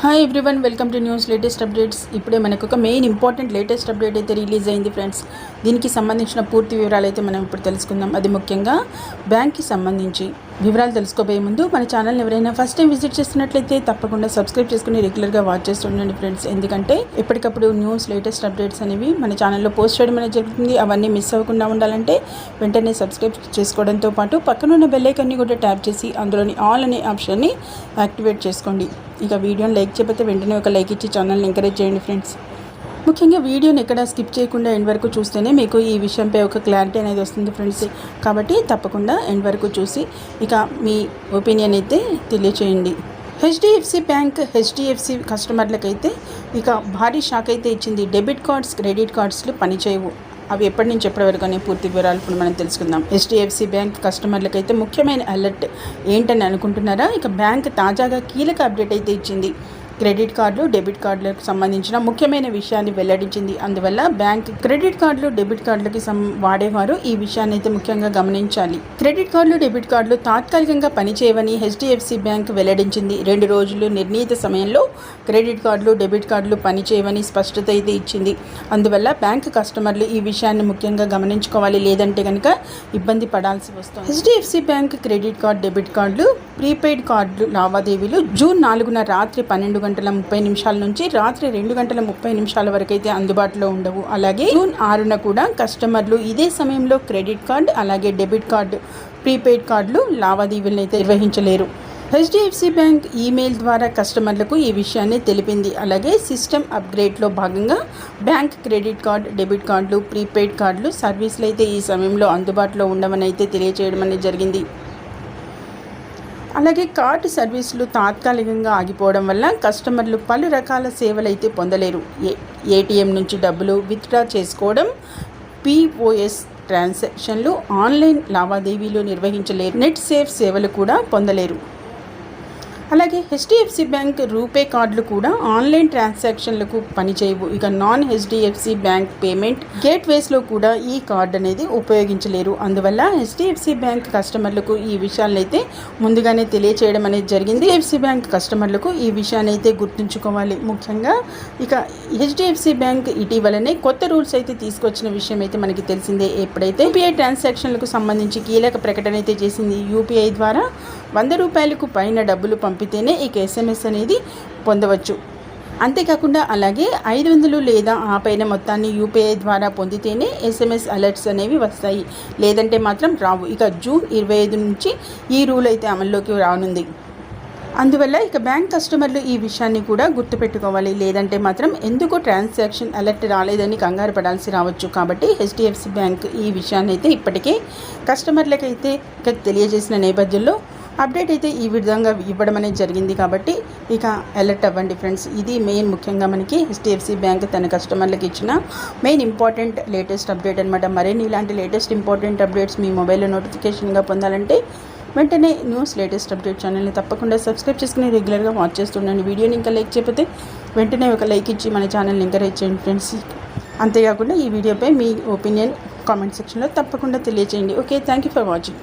Hi everyone welcome to news latest updates ఇప్పుడే మనకు ఒక మెయిన్ ఇంపార్టెంట్ లేటెస్ట్ అప్డేట్ అయితే రిలీజ్ అయింది ఫ్రెండ్స్ దీనికి సంబంధించిన పూర్తి వివరాలు అయితే మనం ఇప్పుడు తెలుసుకుందాం. అది ముఖ్యంగా బ్యాంక్కి సంబంధించి వివరాలు తెలుసుకోబోయే ముందు మన ఛానల్ని ఎవరైనా ఫస్ట్ టైం విజిట్ చేస్తున్నట్లయితే తప్పకుండా సబ్స్క్రైబ్ చేసుకుని రెగ్యులర్గా వాచ్ చేస్తుండండి ఫ్రెండ్స్ ఎందుకంటే ఎప్పటికప్పుడు న్యూస్ లేటెస్ట్ అప్డేట్స్ అనేవి మన ఛానల్లో పోస్ట్ చేయడం అనేది జరుగుతుంది. అవన్నీ మిస్ అవ్వకుండా ఉండాలంటే వెంటనే సబ్స్క్రైబ్ చేసుకోవడంతో పాటు పక్కనున్న బెల్లైకన్ని కూడా ట్యాప్ చేసి అందులోని ఆల్ అనే ఆప్షన్ని యాక్టివేట్ చేసుకోండి. ఇక వీడియోని లైక్ చేయకపోతే వెంటనే ఒక లైక్ ఇచ్చి ఛానల్ని ఎంకరేజ్ చేయండి ఫ్రెండ్స్ ముఖ్యంగా వీడియోని ఎక్కడ స్కిప్ చేయకుండా ఎండ్ వరకు చూస్తేనే మీకు ఈ విషయంపై ఒక క్లారిటీ అనేది వస్తుంది ఫ్రెండ్స్ కాబట్టి తప్పకుండా ఎండ్ వరకు చూసి ఇక మీ ఒపీనియన్ అయితే తెలియచేయండి. హెచ్డిఎఫ్సి బ్యాంక్ హెచ్డిఎఫ్సి కస్టమర్లకైతే ఇక భారీ షాక్ అయితే ఇచ్చింది. డెబిట్ కార్డ్స్ క్రెడిట్ కార్డ్స్లు పనిచేయవు. అవి ఎప్పటి నుంచి ఎప్పటి వరకు అనే పూర్తి వివరాలు ఇప్పుడు మనం తెలుసుకుందాం. హెచ్డిఎఫ్సి బ్యాంక్ కస్టమర్లకైతే ముఖ్యమైన అలర్ట్ ఏంటని అనుకుంటున్నారా? ఇక బ్యాంక్ తాజాగా కీలక అప్డేట్ అయితే ఇచ్చింది. క్రెడిట్ కార్డులు డెబిట్ కార్డులకు సంబంధించిన ముఖ్యమైన విషయాన్ని వెల్లడించింది. అందువల్ల బ్యాంక్ క్రెడిట్ కార్డులు డెబిట్ కార్డులకి సం వాడేవారు ఈ విషయాన్ని అయితే ముఖ్యంగా గమనించాలి. క్రెడిట్ కార్డులు డెబిట్ కార్డులు తాత్కాలికంగా పనిచేయవని హెచ్డిఎఫ్సి బ్యాంక్ వెల్లడించింది. రెండు రోజులు నిర్ణీత సమయంలో క్రెడిట్ కార్డులు డెబిట్ కార్డులు పనిచేయవని స్పష్టత అయితే ఇచ్చింది. అందువల్ల బ్యాంక్ కస్టమర్లు ఈ విషయాన్ని ముఖ్యంగా గమనించుకోవాలి. లేదంటే కనుక ఇబ్బంది పడాల్సి వస్తుంది. HDFC bank credit card debit కార్డులు ప్రీపెయిడ్ కార్డులు లావాదేవీలు జూన్ నాలుగున రాత్రి పన్నెండు గంటల ముప్పై నిమిషాల నుంచి రాత్రి రెండు గంటల ముప్పై నిమిషాల వరకు అయితే అందుబాటులో ఉండవు. అలాగే జూన్ ఆరున కూడా కస్టమర్లు ఇదే సమయంలో క్రెడిట్ కార్డ్ అలాగే డెబిట్ కార్డు ప్రీపెయిడ్ కార్డులు లావాదేవీలను అయితే నిర్వహించలేరు. హెచ్డిఎఫ్సి బ్యాంక్ ఈమెయిల్ ద్వారా కస్టమర్లకు ఈ విషయాన్ని తెలిపింది. అలాగే సిస్టమ్ అప్గ్రేడ్లో భాగంగా బ్యాంక్ క్రెడిట్ కార్డ్ డెబిట్ కార్డులు ప్రీపెయిడ్ కార్డులు సర్వీసులు అయితే ఈ సమయంలో అందుబాటులో ఉండవని అయితే తెలియజేయడం అనేది జరిగింది. అలాగే కార్ట్ సర్వీసులు తాత్కాలికంగా ఆగిపోవడం వల్ల కస్టమర్లు పలు రకాల సేవలైతే పొందలేరు. ఏ ఏటీఎం నుంచి డబ్బులు విత్డ్రా చేసుకోవడం పిఓఎస్ ట్రాన్సాక్షన్లు ఆన్లైన్ లావాదేవీలు నిర్వహించలేరు. నెట్ సేఫ్ సేవలు కూడా పొందలేరు. అలాగే హెచ్డిఎఫ్సి బ్యాంక్ రూపే కార్డులు కూడా ఆన్లైన్ ట్రాన్సాక్షన్లకు పనిచేయవు. ఇక నాన్ హెచ్డిఎఫ్సి బ్యాంక్ పేమెంట్ గేట్వేస్లో కూడా ఈ కార్డు అనేది ఉపయోగించలేరు. అందువల్ల హెచ్డిఎఫ్సి బ్యాంక్ కస్టమర్లకు ఈ విషయాలను అయితే ముందుగానే తెలియచేయడం అనేది జరిగింది. హెచ్డిఎఫ్సి బ్యాంక్ కస్టమర్లకు ఈ విషయాన్ని అయితే గుర్తుంచుకోవాలి. ముఖ్యంగా ఇక హెచ్డిఎఫ్సి బ్యాంక్ ఇటీవలనే కొత్త రూల్స్ అయితే తీసుకొచ్చిన విషయం అయితే మనకి తెలిసిందే. ఎప్పుడైతే యూపీఐ ట్రాన్సాక్షన్లకు సంబంధించి కీలక ప్రకటన అయితే చేసింది యూపీఐ ద్వారా వంద రూపాయలకు పైన డబ్బులు పంపి పంపితేనే ఇక ఎస్ఎంఎస్ అనేది పొందవచ్చు. అంతేకాకుండా అలాగే ఐదు వందలు లేదా ఆ పైన మొత్తాన్ని యూపీఐ ద్వారా పొందితేనే ఎస్ఎంఎస్ అలర్ట్స్ అనేవి వస్తాయి. లేదంటే మాత్రం రావు. ఇక జూన్ ఇరవై ఐదు నుంచి ఈ రూల్ అయితే అమల్లోకి రానుంది. అందువల్ల ఇక బ్యాంక్ కస్టమర్లు ఈ విషయాన్ని కూడా గుర్తుపెట్టుకోవాలి. లేదంటే మాత్రం ఎందుకు ట్రాన్సాక్షన్ అలర్ట్ రాలేదని కంగారు పడాల్సి రావచ్చు. కాబట్టి హెచ్డిఎఫ్సి బ్యాంక్ ఈ విషయాన్ని అయితే ఇప్పటికే కస్టమర్లకైతే ఇక తెలియజేసిన నేపథ్యంలో అప్డేట్ అయితే ఈ విధంగా ఇవ్వడం అనేది జరిగింది కాబట్టి ఇక అలర్ట్ అవ్వండి ఫ్రెండ్స్ ఇది మెయిన్ ముఖ్యంగా మనకి హెచ్డిఎఫ్సి బ్యాంక్ తన కస్టమర్లకు ఇచ్చిన మెయిన్ ఇంపార్టెంట్ లేటెస్ట్ అప్డేట్ అనమాట మరిన్ని ఇలాంటి లేటెస్ట్ ఇంపార్టెంట్ అప్డేట్స్ మీ మొబైల్లో నోటిఫికేషన్గా పొందాలంటే వెంటనే న్యూస్ లేటెస్ట్ అప్డేట్ ఛానల్ని తప్పకుండా సబ్స్క్రైబ్ చేసుకుని రెగ్యులర్గా వాచ్ చేస్తుండండి వీడియోని ఇంకా లైక్ చేయకపోతే వెంటనే ఒక లైక్ ఇచ్చి మన ఛానల్ని ఎంకరేజ్ చేయండి ఫ్రెండ్స్ అంతేకాకుండా ఈ వీడియోపై మీ ఒపీనియన్ కామెంట్ సెక్షన్లో తప్పకుండా తెలియజేయండి okay thank you for watching